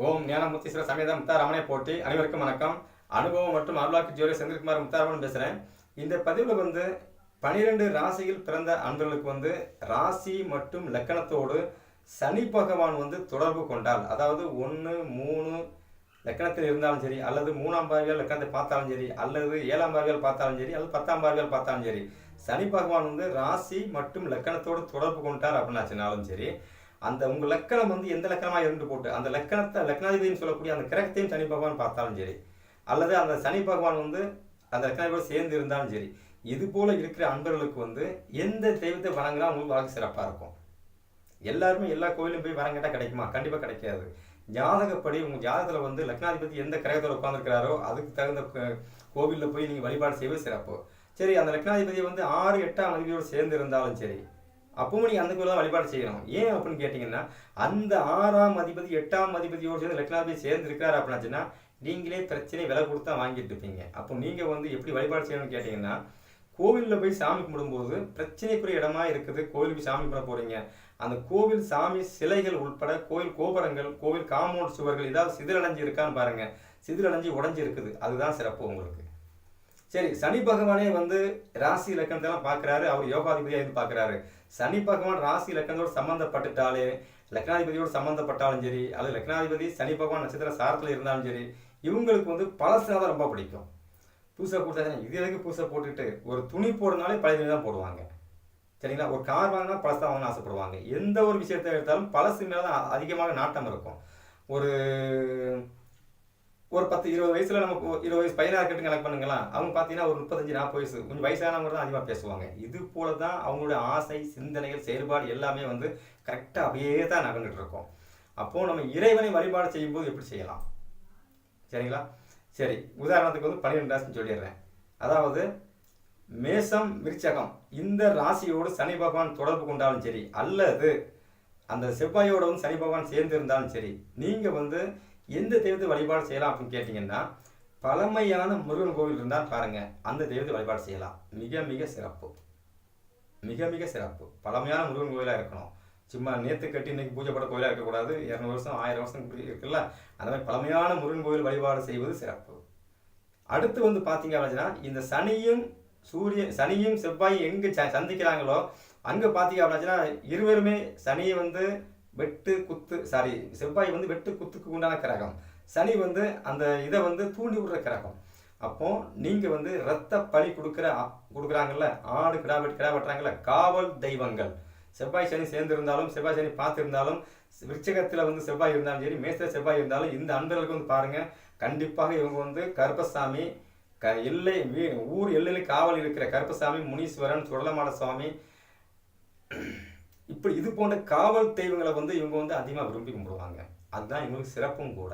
ஓம் ஞானமுத்தீஸ்வர சமேத முத்தாரமனை போட்டி அனைவருக்கும் வணக்கம். அனுபவம் மற்றும் அருளாக்கு ஜோலி செந்தில்குமார் முத்தாரமன் பேசுகிறேன் இந்த பதிவில் வந்து பனிரெண்டு ராசியில் பிறந்த அன்பர்களுக்கு வந்து ராசி மற்றும் லக்கணத்தோடு சனி பகவான் வந்து தொடர்பு கொண்டால் அதாவது ஒன்று மூணு லக்கணத்தில் இருந்தாலும் சரி அல்லது மூணாம் பாவியால் லக்கணத்தை பார்த்தாலும் சரி அல்லது ஏழாம் பாவியால் பார்த்தாலும் சரி அல்லது பத்தாம் பாவியால் பார்த்தாலும் சரி சனி பகவான் வந்து ராசி மற்றும் லக்கணத்தோடு தொடர்பு கொண்டார் அப்படின்னாச்சுனாலும் சரி அந்த உங்க லக்கணம் வந்து எந்த லக்கணமா இருந்து போட்டு அந்த லக்கணத்தை லக்னாதிபதினு சொல்லக்கூடிய அந்த கிரகத்தையும் சனி பகவான் பார்த்தாலும் சரி அல்லது அந்த சனி பகவான் வந்து அந்த லக்னாதிபதியோடு சேர்ந்து இருந்தாலும் சரி இது போல இருக்கிற அன்பர்களுக்கு வந்து எந்த தெய்வத்தை வணங்கினா உங்களுக்கு வாழ்க்கை சிறப்பா இருக்கும். எல்லாருமே எல்லா கோயிலும் போய் வரம் கேட்டால் கிடைக்குமா? கண்டிப்பாக கிடைக்காது. ஜாதகப்படி உங்கள் ஜாதகத்தில் வந்து லக்னாதிபதி எந்த கிரகத்தில் உட்காந்துருக்கிறாரோ அதுக்கு தகுந்த கோவிலில் கோவில்ல போய் நீங்கள் வழிபாடு செய்வது சிறப்பு. சரி அந்த லக்னாதிபதி வந்து ஆறு எட்டாம் அதிபதியோடு சேர்ந்து இருந்தாலும் சரி அப்பவும் நீங்கள் அந்த கோயில தான் வழிபாடு செய்யணும். ஏன் அப்படின்னு கேட்டிங்கன்னா அந்த ஆறாம் அதிபதி எட்டாம் அதிபதியோடு சேர்ந்து லக்னாதிபதி சேர்ந்து இருக்கிறார் அப்படின்னாச்சுன்னா நீங்களே பிரச்சனை விலை கொடுத்தா வாங்கிட்டு இருப்பீங்க. அப்போ நீங்கள் வந்து எப்படி வழிபாடு செய்யணும்னு கேட்டிங்கன்னா கோவிலில் போய் சாமி கும்பிடும்போது பிரச்சனைக்குரிய இடமா இருக்குது கோவில் போய் சாமி கும்பிட போகிறீங்க அந்த கோவில் சாமி சிலைகள் உட்பட கோவில் கோபுரங்கள் கோவில் காம்பவுண்ட் சுவர்கள் ஏதாவது சிதிலடைஞ்சு இருக்கான்னு பாருங்கள் சிதிலடைஞ்சு உடஞ்சி இருக்குது அதுதான் சிறப்பு உங்களுக்கு. சரி சனி பகவானே வந்து ராசி இலக்கணத்தெல்லாம் பார்க்குறாரு. அவர் யோகாதிபதியாக இருந்து பார்க்குறாரு. சனி பகவான் ராசி இலக்கணத்தோடு சம்மந்தப்பட்டுட்டாலே லக்னாதிபதியோடு சம்மந்தப்பட்டாலும் சரி அல்லது லக்னாதிபதி சனி பகவான் நட்சத்திர சாரத்தில் இருந்தாலும் சரி இவங்களுக்கு வந்து பழசுனா தான் ரொம்ப பிடிக்கும். புதுசாக போட்டு இது எதுக்கு புதுசாக போட்டுட்டு? ஒரு துணி போடுறதுனாலே பழைய துணி தான் போடுவாங்க. சரிங்களா? ஒரு கார் வாங்கினா பழசு தான் வாங்கணும்னு ஆசைப்படுவாங்க. எந்த ஒரு விஷயத்தை எடுத்தாலும் பழசு மேலே தான் அதிகமாக நாட்டம் இருக்கும். ஒரு ஒரு பத்து இருபது வயசுல நமக்கு இருபது வயசு பையனாக இருக்கட்டும் கணக்கு பண்ணுங்களா அவங்க பார்த்தீங்கன்னா ஒரு முப்பத்தஞ்சு நாற்பது வயசு. கொஞ்சம் வயசானவங்க தான் அதிகமாக பேசுவாங்க. இது போல தான் அவங்களுடைய ஆசை சிந்தனைகள் செயல்பாடு எல்லாமே வந்து கரெக்டாக அப்படியே தான் நகர்ந்துட்டு இருக்கோம். அப்போ நம்ம இறைவனை வழிபாடு செய்யும்போது எப்படி செய்யலாம்? சரிங்களா? சரி உதாரணத்துக்கு வந்து பன்னிரெண்டு ராசின்னு சொல்லிடுறேன். அதாவது மேசம் விருச்சகம். இந்த ராசியோடு சனி பகவான் தொடர்பு கொண்டாலும் சரி அல்லது அந்த செவ்வாயோட வந்து சனி பகவான் சேர்ந்து இருந்தாலும் சரி நீங்க வந்து எந்த தெய்வத்தை வழிபாடு செய்யலாம் அப்படின்னு கேட்டிங்கன்னா பழமையான முருகன் கோவில் இருந்தால் பாருங்கள் அந்த தெய்வத்தை வழிபாடு செய்யலாம். மிக மிக சிறப்பு. மிக மிக சிறப்பு. பழமையான முருகன் கோயிலாக இருக்கணும். சும்மா நேற்று கட்டி இன்னைக்கு பூஜை பட கோயிலாக இருக்கக்கூடாது. இரநூறு வருஷம் ஆயிரம் வருஷம் இப்படி இருக்குல்ல? அந்த மாதிரி பழமையான முருகன் கோயில் வழிபாடு செய்வது சிறப்பு. அடுத்து வந்து பார்த்தீங்க அப்படின்னா இந்த சனியும் சூரியன் சனியும் செவ்வாயும் எங்கே ச சந்திக்கிறாங்களோ அங்கே பார்த்தீங்க அப்படின்னா இருவருமே சனியை வந்து வெட்டு குத்து சாரி செவ்வாய் வந்து வெட்டு குத்துக்கு உண்டான கிரகம். சனி வந்து அந்த இதை வந்து தூண்டி விடுற கிரகம். அப்போ நீங்க வந்து ரத்த பலி கொடுக்குற கொடுக்குறாங்கல்ல ஆடு கிடா வெட்டு கிடா வெட்டுறாங்கல்ல காவல் தெய்வங்கள். செவ்வாய் சனி சேர்ந்து இருந்தாலும் செவ்வாய் சனி பார்த்துருந்தாலும் விருச்சகத்தில் வந்து செவ்வாய் இருந்தாலும் சரி மேச செவ்வாய் இருந்தாலும் இந்த அன்பர்களுக்கு வந்து பாருங்க கண்டிப்பாக இவங்க வந்து கருப்பசாமி க எல்லை ஊர் எல்லையில் காவல் இருக்கிற கருப்பசாமி முனீஸ்வரன் சுடலமாட சுவாமி இப்படி இது போன்ற காவல் தெய்வங்களை வந்து இவங்க வந்து அதிகமாக விரும்பி கும்பிடுவாங்க. அதுதான் இவங்களுக்கு சிறப்பும் கூட.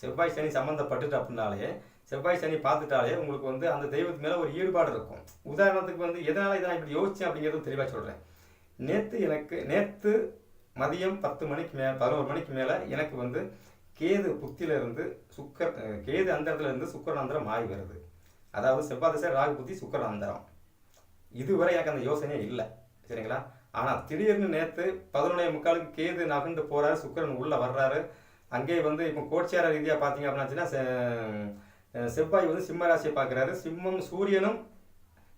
செவ்வாய் சனி சம்மந்தப்பட்டுட்டு அப்படின்னாலே செவ்வாய் சனி பார்த்துட்டாலே உங்களுக்கு வந்து அந்த தெய்வத்து மேலே ஒரு ஈடுபாடு இருக்கும். உதாரணத்துக்கு வந்து எதனால் இதை நான் இப்படி யோசிச்சேன் அப்படிங்கிறது தெளிவாக சொல்கிறேன் நேற்று எனக்கு நேற்று மதியம் பத்து மணிக்கு மே பதினோரு மணிக்கு மேலே எனக்கு வந்து கேது புத்தியிலிருந்து சுக்கர் கேது அந்தரத்துல இருந்து சுக்கரன் மாறி வருது. அதாவது செவ்வாய் திசை ராகு புத்தி சுக்கர அந்தரம் இதுவரை எனக்கு அந்த யோசனையே இல்லை. சரிங்களா? ஆனால் திடீர்னு நேற்று பதினொன்னே முக்காலுக்கு கேது நகர்ந்து போகிறாரு சுக்கிரன் உள்ளே வர்றாரு. அங்கே வந்து இப்போ கோட்சியார ரீதியாக பார்த்தீங்க அப்படின்னாச்சுன்னா செவ்வாய் வந்து சிம்ம ராசியை பார்க்குறாரு. சிம்மம் சூரியனும்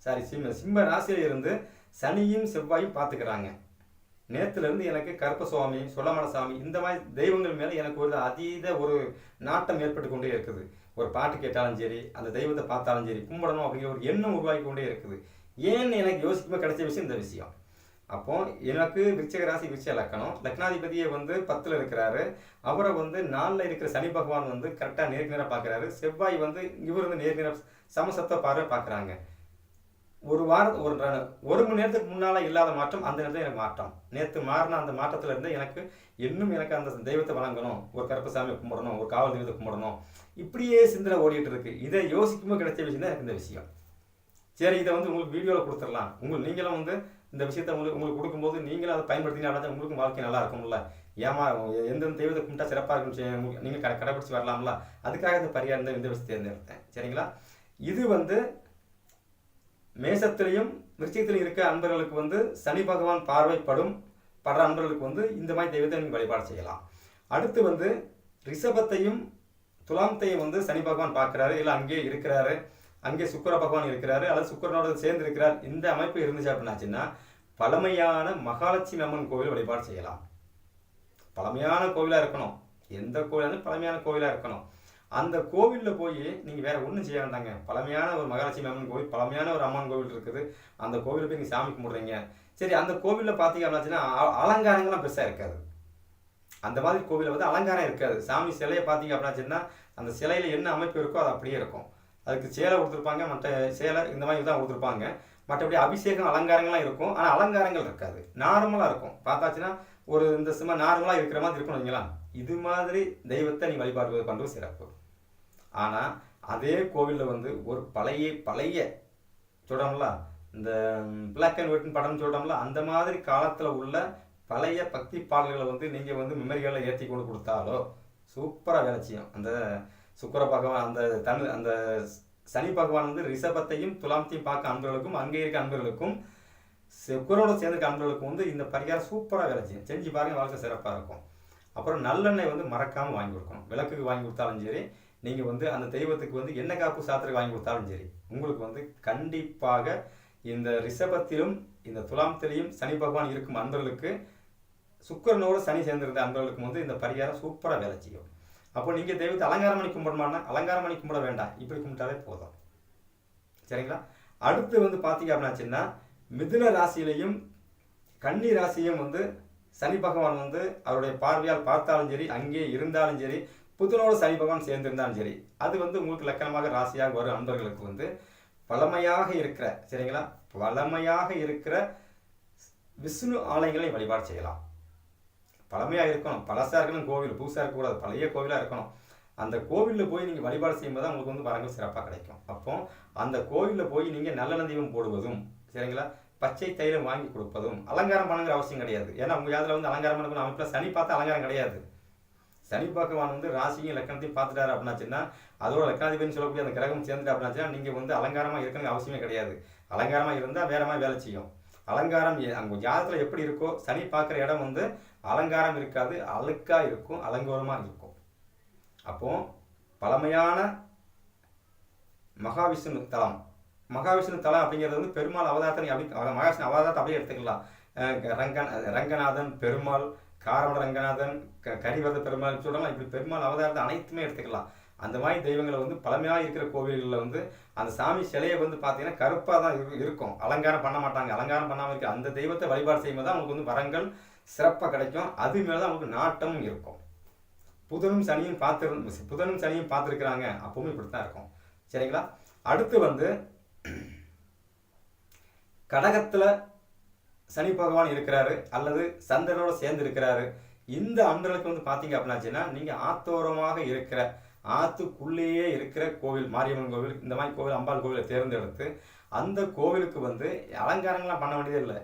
சாரி சிம்ம சிம்ம ராசியில் இருந்து சனியும் செவ்வாயும் பார்த்துக்கிறாங்க. நேற்றுலேருந்து எனக்கு கருப்பசுவாமி சுள்ளமன சாமி இந்த மாதிரி தெய்வங்கள் மேலே எனக்கு ஒரு அதீத ஒரு நாட்டம் ஏற்பட்டு கொண்டே இருக்குது. ஒரு பாட்டு கேட்டாலும் சரி அந்த தெய்வத்தை பார்த்தாலும் சரி கும்பிடணும் அப்படிங்கிற ஒரு எண்ணம் உருவாக்கி கொண்டே இருக்குது. ஏன்னு எனக்கு யோசிக்கும்போது கிடைச்ச விஷயம் இந்த விஷயம். அப்போ எனக்கு விருச்சிக ராசி விருச்சிக லக்கணம். லக்னாதிபதியை வந்து பத்தில் இருக்கிறாரு. அவரை வந்து நாலில் இருக்கிற சனி பகவான் வந்து கரெக்டாக நேர்நேராக நேராக பார்க்குறாரு செவ்வாய் வந்து இவர் வந்து நேருக்கு நேரம் சமசத்த பார்வை பார்க்குறாங்க ஒரு வாரம் ஒரு ஒரு மணி நேரத்துக்கு முன்னால் இல்லாத மாற்றம் அந்த நேரத்தில் எனக்கு மாற்றம். நேற்று மாறின அந்த மாற்றத்தில் இருந்து எனக்கு இன்னும் எனக்கு அந்த தெய்வத்தை வணங்கணும். ஒரு கருப்பசாமி கும்பிடணும் ஒரு காவல் தெய்வத்தை கும்பிடணும். இப்படியே சிந்தனை ஓடிட்டு இருக்கு. இதை யோசிக்கும்போது கிடைச்ச விஷயம் தான் எனக்கு இந்த விஷயம். சரி இதை வந்து உங்களுக்கு வீடியோவில் கொடுத்துடலாம். உங்களுக்கு நீங்களும் வந்து இந்த விஷயத்தை உங்களுக்கு உங்களுக்கு கொடுக்கும்போது நீங்களும் அதை பயன்படுத்தினா உங்களுக்கும் வாழ்க்கை நல்லா இருக்கும்ல. ஏமா எந்தெந்த தெய்வத்தை கும்பிட்டா சிறப்பாக இருக்கும் நீங்கள் கடை கடைபிடிச்சி வரலாம்ல. அதுக்காக இந்த பரிகாரம் இந்த இந்த விஷயத்தை தேர்ந்தெடுத்தேன். சரிங்களா? இது வந்து மேசத்திலையும் விருச்சிகத்திலையும் இருக்க அன்பர்களுக்கு வந்து சனி பகவான் பார்வைப்படும் படுற அன்பர்களுக்கு வந்து இந்த மாதிரி தெய்வத்தை நீங்கள் வழிபாடு செய்யலாம். அடுத்து வந்து ரிஷபத்தையும் துலாமத்தையும் வந்து சனி பகவான் பார்க்குறாரு இல்லை அங்கேயே இருக்கிறாரு. அங்கே சுக்கர பகவான் இருக்கிறாரு அல்லது சுக்கரனோட சேர்ந்து இருக்கிறார். இந்த அமைப்பு இருந்துச்சு அப்படின்னாச்சுன்னா பழமையான மகாலட்சுமி அம்மன் கோவில் வழிபாடு செய்யலாம். பழமையான கோவிலாக இருக்கணும். எந்த கோவிலாக பழமையான கோவிலாக இருக்கணும். அந்த கோவிலில் போய் நீங்கள் வேறு ஒன்றும் செய்ய வேண்டாங்க. பழமையான ஒரு மகாலட்சுமி அம்மன் கோவில் பழமையான ஒரு அம்மன் கோவில் இருக்குது. அந்த கோவிலில் போய் நீங்கள் சாமி கும்பிட்றீங்க. சரி அந்த கோவிலில் பார்த்தீங்க அப்படின்னாச்சுன்னா அ- அலங்காரங்கள்லாம் பெருசாக இருக்காது. அந்த மாதிரி கோவிலில் வந்து அலங்காரம் இருக்காது. சாமி சிலையை பார்த்தீங்க அப்படின்னாச்சுன்னா அந்த சிலையில் என்ன அமைப்பு இருக்கோ அது அப்படியே இருக்கும். அதுக்கு சேலை கொடுத்துருப்பாங்க மற்ற சேலை இந்த மாதிரி தான் கொடுத்துருப்பாங்க மற்றபடி அபிஷேகம் அலங்காரங்கள்லாம் இருக்கும். ஆனால் அலங்காரங்கள் இருக்காது. நார்மலாக இருக்கும். பார்த்தாச்சுன்னா ஒரு இந்த சும்மா நார்மலாக இருக்கிற மாதிரி இருக்கணும் வைங்களா இது மாதிரி தெய்வத்தை நீ வழிபாடு பண்ணுறது சிறப்பு. ஆனால் அதே கோவிலில் வந்து ஒரு பழைய பழைய சொல்கிறோம்ல இந்த பிளாக் அண்ட் ஒயிட்னு படம்னு சொல்கிறோம்ல அந்த மாதிரி காலத்தில் உள்ள பழைய பக்தி பாடல்களை வந்து நீங்கள் வந்து மெமரிகளை ஏற்றி கொண்டு கொடுத்தாலோ சூப்பராக வேலை செய்யும். அந்த சுக்கிர பகவான் அந்த தமிழ் அந்த சனி பகவான் வந்து ரிஷபத்தையும் துலாமத்தையும் பார்க்க அன்பர்களுக்கும் அங்கே இருக்க அன்பர்களுக்கும் குரோட சேர்ந்துருக்க அன்பர்களுக்கும் வந்து இந்த பரிகாரம் சூப்பராக வேலை செய்யும். செஞ்சு பாருங்க வாழ்க்கை சிறப்பாக இருக்கும். அப்புறம் நல்லெண்ணெய் வந்து மறக்காமல் வாங்கி கொடுக்கணும். விளக்குக்கு வாங்கி கொடுத்தாலும் சரி நீங்கள் வந்து அந்த தெய்வத்துக்கு வந்து என்ன காப்பு சாத்திரக்கு வாங்கி கொடுத்தாலும் சரி உங்களுக்கு வந்து கண்டிப்பாக இந்த ரிஷபத்திலும் இந்த துலாமத்திலையும் சனி பகவான் இருக்கும் அன்பர்களுக்கு சுக்கரனோடு சனி சேர்ந்திருந்த அன்பர்களுக்கும் வந்து இந்த பரிகாரம் சூப்பராக வேலை செய்யும். அப்போ நீங்கள் தெய்வத்தை அலங்காரம் பண்ணி கும்பிடமானா அலங்காரம் பண்ணி கும்பிட வேண்டாம். இப்படி கும்பிட்டாலே போதும். சரிங்களா? அடுத்து வந்து பார்த்தீங்க அப்படின்னாச்சுன்னா மிதுன ராசியிலையும் கன்னி ராசியும் வந்து சனி பகவான் வந்து அவருடைய பார்வையால் பார்த்தாலும் சரி அங்கேயே இருந்தாலும் சரி புதனோட சனி பகவான் சேர்ந்திருந்தாலும் சரி அது வந்து உங்களுக்கு லக்கணமாக ராசியாக வரும் அன்பர்களுக்கு வந்து. பழமையாக இருக்கிற சரிங்களா? பழமையாக இருக்கிற விஷ்ணு ஆலயங்களை வழிபாடு செய்யலாம். பழமையாக இருக்கணும். பழசாக இருக்கணும் கோவில். புதுசாக இருக்கக்கூடாது. பழைய கோவிலாக இருக்கணும். அந்த கோவிலில் போய் நீங்கள் வழிபாடு செய்யும்போது தான் உங்களுக்கு வந்து வரங்கள் சிறப்பாக கிடைக்கும். அப்போ அந்த கோவிலில் போய் நீங்கள் நல்லெண்ணெய் தீபம் போடுவதும் சரிங்களா? பச்சை தைலம் வாங்கி கொடுப்பதும் அலங்காரம் பண்ணுங்கிற அவசியம் கிடையாது. ஏன்னா உங்கள் யாதில் வந்து அலங்காரம் பண்ண அமைப்பில் சனி பார்த்து அலங்காரம் கிடையாது. சனி பகவான் வந்து ராசியும் லக்கணத்தையும் பார்த்துட்டாரு அப்படின்னாச்சுன்னா அதோட லக்கணாதிபதினு சொல்லக்கூடிய அந்த கிரகம் சேர்ந்துட்டு அப்படின்னாச்சுன்னா நீங்கள் வந்து அலங்காரமாக இருக்கணுங்க அவசியமே கிடையாது. அலங்காரமாக இருந்தால் வேற மாதிரி வேலை செய்யும். அலங்காரம் அங்கே ஜாதத்தில் எப்படி இருக்கோ சனி பார்க்குற இடம் வந்து அலங்காரம் இருக்காது அழுக்காக இருக்கும் அலங்கோலமாக இருக்கும். அப்போ பழமையான மகாவிஷ்ணு தலம். மகாவிஷ்ணு தலம் அப்படிங்கிறது வந்து பெருமாள் அவதாரத்தை அப்படி மகாவிஷ்ணு அவதாரத்தை அப்படியே எடுத்துக்கலாம். ரங்கன் ரங்கநாதன் பெருமாள் காரமட ரங்கநாதன் க கரிவரத பெருமாள் சொல்லலாம் இப்படி பெருமாள் அவதாரத்தை அனைத்துமே எடுத்துக்கலாம். அந்த மாதிரி தெய்வங்களை வந்து பழமையாக இருக்கிற கோவில்களில் வந்து அந்த சாமி சிலையை வந்து பார்த்தீங்கன்னா கருப்பாக தான் இரு- இருக்கும். அலங்காரம் பண்ண மாட்டாங்க. அலங்காரம் பண்ணாமல் இருக்க அந்த தெய்வத்தை வழிபாடு செய்யும்போது தான் அவங்களுக்கு வந்து வரங்கள் சிறப்பாக கிடைக்கும். அது மேலே தான் உங்களுக்கு நாட்டமும் இருக்கும். புதனும் சனியும் பார்த்து புதனும் சனியும் பார்த்துருக்குறாங்க. அப்பவும் இப்படி தான் இருக்கும். சரிங்களா? அடுத்து வந்து கடகத்தில் சனி பகவான் இருக்கிறாரு அல்லது சந்திரனோட சேர்ந்து இருக்கிறாரு. இந்த அன்பர்களுக்கு வந்து பார்த்தீங்க அப்படின்னாச்சுன்னா நீங்கள் ஆத்தோரமாக இருக்கிற ஆத்துக்குள்ளேயே இருக்கிற கோவில் மாரியம்மன் கோவில் இந்த மாதிரி கோவில் அம்பாள் கோவிலை தேர்ந்தெடுத்து அந்த கோவிலுக்கு வந்து அலங்காரங்கள்லாம் பண்ண வேண்டியதே இல்லை.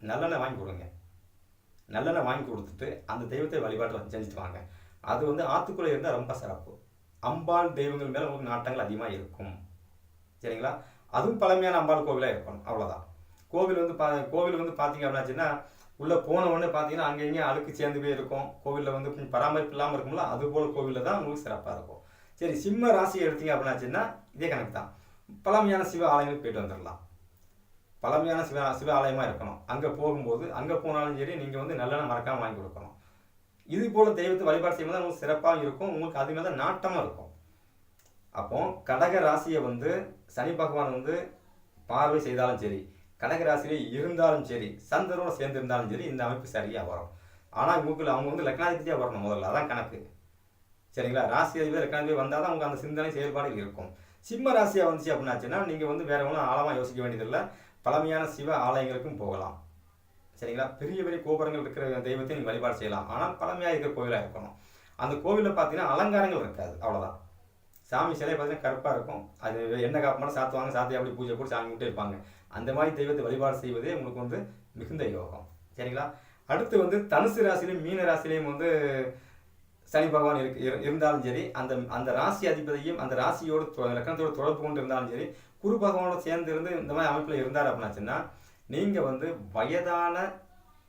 நல்லெண்ணெய் வாங்கி கொடுங்க. நல்லெண்ணெய் வாங்கி கொடுத்துட்டு அந்த தெய்வத்தை வழிபாட்டு செஞ்சுட்டு வாங்க. அது வந்து ஆற்றுக்குள்ளே இருந்தால் ரொம்ப சிறப்பு. அம்பாள் தெய்வங்கள் மேலே உங்களுக்கு நாட்டங்கள் அதிகமாக இருக்கும். சரிங்களா? அதுவும் பழமையான அம்பாள் கோவிலாக இருக்கணும். அவ்வளோதான் கோவில் வந்து பா கோவில் வந்து பார்த்தீங்க அப்படின்னாச்சுன்னா உள்ளே போன உடனே பார்த்தீங்கன்னா அங்கே அழுக்கு சேர்ந்து போய் இருக்கும். கோவிலில் வந்து கொஞ்சம் பராமரிப்பு இல்லாமல் இருக்கும்ல அது போல் கோவிலில் தான் உங்களுக்கு சிறப்பாக இருக்கும். சரி சிம்ம ராசி எடுத்தீங்க அப்படின்னாச்சுன்னா இதே கணக்கு தான். பழமையான சிவ ஆலயங்களுக்கு போயிட்டு வந்துடலாம் பழமையான சிவ சிவ ஆலயமாக இருக்கணும். அங்கே போகும்போது அங்கே போனாலும் சரி நீங்கள் வந்து நல்லெண்ணெய் மறக்காமல் வாங்கி கொடுக்கணும். இது போல் தெய்வத்தை வழிபாடு செய்யும்போது உங்களுக்கு சிறப்பாக இருக்கும். உங்களுக்கு அது மேலே நாட்டமாக இருக்கும். அப்போ கடக ராசியை வந்து சனி பகவான் வந்து பார்வை செய்தாலும் சரி கடக ராசியிலே இருந்தாலும் சரி சந்திரனோட சேர்ந்து இருந்தாலும் சரி இந்த அமைப்பு சரியாக வரும். ஆனால் உங்களுக்கு அவங்க வந்து லக்னாதிபதியாக வரணும் முதல்ல. அதான் கணக்கு. சரிங்களா? ராசி அதிபர் லக்னாதிபதி வந்தால் தான் உங்களுக்கு அந்த சிந்தனை செயல்பாடு இருக்கும். சிம்ம ராசியாக வந்துச்சு அப்படின்னாச்சுன்னா நீங்கள் வந்து வேற ஒன்றும் ஆழமாக யோசிக்க வேண்டியதில்லை. பழமையான சிவ ஆலயங்களுக்கும் போகலாம். சரிங்களா? பெரிய பெரிய கோபுரங்கள் இருக்கிற தெய்வத்தை நீங்கள் வழிபாடு செய்யலாம். ஆனால் பழமையாக இருக்கிற கோவிலாக இருக்கணும். அந்த கோவிலில் பார்த்தீங்கன்னா அலங்காரங்கள் இருக்காது. அவ்வளோதான் சாமி சிலை பார்த்தீங்கன்னா கருப்பாக இருக்கும். அது எண்ணெய் காப்பமான சாத்துவாங்க சாத்தி அப்படி பூஜை போட்டு சாமி விட்டு இருப்பாங்க. அந்த மாதிரி தெய்வத்தை வழிபாடு செய்வதே உங்களுக்கு வந்து மிகுந்த யோகம். சரிங்களா? அடுத்து வந்து தனுசு ராசிலையும் மீன ராசிலையும் வந்து சனி பகவான் இருக்கு இரு- இருந்தாலும் சரி அந்த அந்த ராசி அதிபதியும் அந்த ராசியோட தொ- தொடர்பு கொண்டு இருந்தாலும் சரி குரு பகவானோட சேர்ந்து இருந்து இந்த மாதிரி அமைப்பில் இருந்தார் அப்படின்னாச்சுன்னா நீங்கள் வந்து வயதான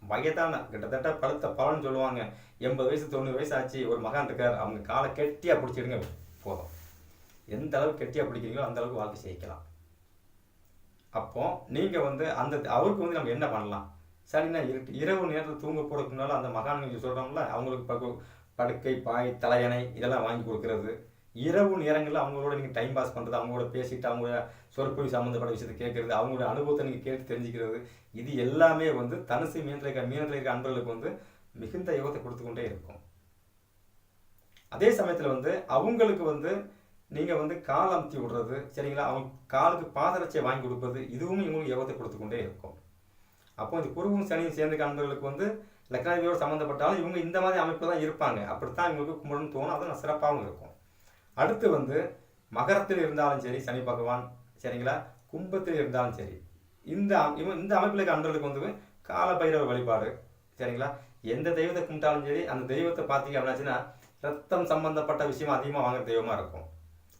வயதான கிட்டத்தட்ட பழுத்த பலன்னு சொல்லுவாங்க. எண்பது வயசு தொண்ணூறு வயசு ஆச்சு ஒரு மகான் இருக்கார் அவங்க காலை கெட்டியாக பிடிச்சிடுங்க போதும். எந்த அளவுக்கு கெட்டியாக பிடிக்கிறீங்களோ அந்த அளவுக்கு வாழ்க்கை ஜெயிக்கலாம் அப்போ நீங்கள் வந்து அந்த அவருக்கு வந்து நம்ம என்ன பண்ணலாம்? சரிண்ணா இருட்டு இரவு நேரத்தில் தூங்க போறதுக்கு அந்த மகான் நீங்கள் சொல்கிறோம்ல அவங்களுக்கு பகு- படுக்கை பாய் தலையணை இதெல்லாம் வாங்கி கொடுக்கறது. இரவு நேரங்களில் அவங்களோட நீங்கள் டைம் பாஸ் பண்ணுறது அவங்களோட பேசிட்டு அவங்களோட சொற்பொழி சம்மந்தப்பட்ட விஷயத்தை கேட்குறது அவங்களோட அனுபவத்தை நீங்கள் கேட்டு தெரிஞ்சுக்கிறது இது எல்லாமே வந்து தனுசு மீனத்தில் இருக்க மீனத்தில் இருக்க அன்பர்களுக்கு வந்து மிகுந்த யோகத்தை கொடுத்துக்கொண்டே இருக்கும். அதே சமயத்தில் வந்து அவங்களுக்கு வந்து நீங்கள் வந்து கால் அமுத்தி விடுறது சரிங்களா? அவங்க காலுக்கு பாதரட்சியை வாங்கி கொடுப்பது இதுவும் இவங்களுக்கு யோகத்தை கொடுத்து கொண்டே இருக்கும். அப்போ இந்த குருவும் சனியும் சேர்ந்த அன்பர்களுக்கு வந்து லக்னாதிபதியோடு சம்மந்தப்பட்டாலும் இவங்க இந்த மாதிரி அமைப்பு தான் இருப்பாங்க. அப்படித்தான் இவங்களுக்கு கும்பிடணும்னு தோணும். அது சிறப்பாகவும் இருக்கும். அடுத்து வந்து மகரத்தில் இருந்தாலும் சரி சனி பகவான் சரிங்களா? கும்பத்தில் இருந்தாலும் சரி. இந்த இவன் இந்த அமைப்பில் இருக்க வந்து கால வழிபாடு சரிங்களா? எந்த தெய்வத்தை கும்பிட்டாலும் சரி அந்த தெய்வத்தை பார்த்தீங்க அப்படின்னாச்சுன்னா ரத்தம் சம்பந்தப்பட்ட விஷயம் அதிகமாக வாங்குற தெய்வமாக இருக்கும்.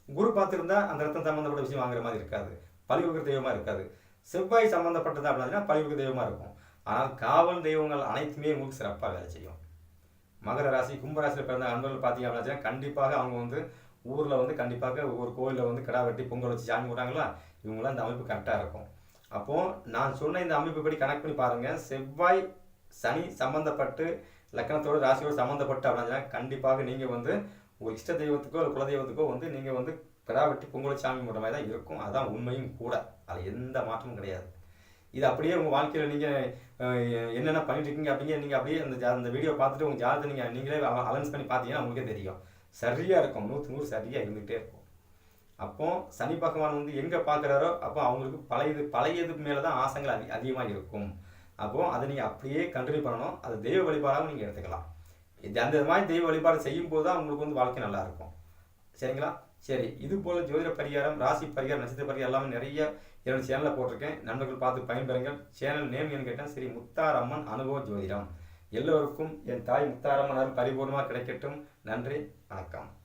குரு பார்த்துருந்தா அந்த ரத்தம் சம்பந்தப்பட்ட விஷயம் வாங்குற மாதிரி இருக்காது. பழிவுக்கு தெய்வமாக இருக்காது. செவ்வாய் சம்பந்தப்பட்டது அப்படின்னா பழிவுக்கு தெய்வமாக இருக்கும். ஆனால் காவல் தெய்வங்கள் அனைத்துமே உங்களுக்கு சிறப்பாக வேலை செய்யும். மகர ராசி கும்பராசியில் பிறந்த அன்பர்கள் பார்த்தீங்க அப்படின்னா கண்டிப்பாக அவங்க வந்து ஊரில் வந்து கண்டிப்பாக ஒரு கோயிலில் வந்து கிடா வெட்டி பொங்கல் வச்சு சாமி விடுறாங்களா இவங்களாம் இந்த அமைப்பு கரெக்டாக இருக்கும். அப்போது நான் சொன்ன இந்த அமைப்பு படி கனெக்ட் பண்ணி பாருங்கள் செவ்வாய் சனி சம்மந்தப்பட்டு லக்கணத்தோட ராசியோடு சம்மந்தப்பட்டு அப்படின்னா கண்டிப்பாக நீங்கள் வந்து உங்கள் இஷ்ட தெய்வத்துக்கோ இல்லை குலதெய்வத்துக்கோ வந்து நீங்கள் வந்து கிடா வெட்டி பொங்கல் சாமி விடுற மாதிரி தான் இருக்கும். அதுதான் உண்மையும் கூட. அதில் எந்த மாற்றமும் கிடையாது. இது அப்படியே உங்கள் வாழ்க்கையில் நீங்கள் என்னென்ன பண்ணிட்டு இருக்கீங்க அப்படிங்க நீங்கள் அப்படியே அந்த ஜா- அந்த வீடியோ பார்த்துட்டு உங்கள் ஜாதகத்தை நீங்கள் நீங்களே அலன்ஸ் பண்ணி பார்த்தீங்கன்னா உங்களுக்கே தெரியும். சரியாக இருக்கும். நூற்று நூறு சரியாக இருந்துகிட்டே இருக்கும். அப்போ சனி பகவான் வந்து எங்கே பார்க்குறாரோ அப்போ அவங்களுக்கு பழையது பழையது மேலே தான் ஆசைகள் அதி அதிகமாக இருக்கும். அப்போ அதை நீங்கள் அப்படியே கண்டினியூ பண்ணணும். அது தெய்வ வழிபாடாகவும் நீங்கள் எடுத்துக்கலாம். இது அந்த மாதிரி தெய்வ வழிபாடு செய்யும் போது தான் உங்களுக்கு வந்து வாழ்க்கை நல்லாயிருக்கும் சரிங்களா? சரி இது போல் ஜோதிட பரிகாரம் ராசி பரிகாரம் நட்சத்திர பரிகாரம் எல்லாமே நிறைய என்னோட சேனலில் போட்டிருக்கேன். நண்பர்கள் பார்த்து பயன்பெறுங்கள். சேனல் நேம் என்ன கேட்டால் சரி முத்தாரம்மன் அனுபவ ஜோதிடம். எல்லோருக்கும் என் தாய் முத்தாரம்மன் பரிபூர்ணமாக கிடைக்கட்டும். நன்றி. வணக்கம்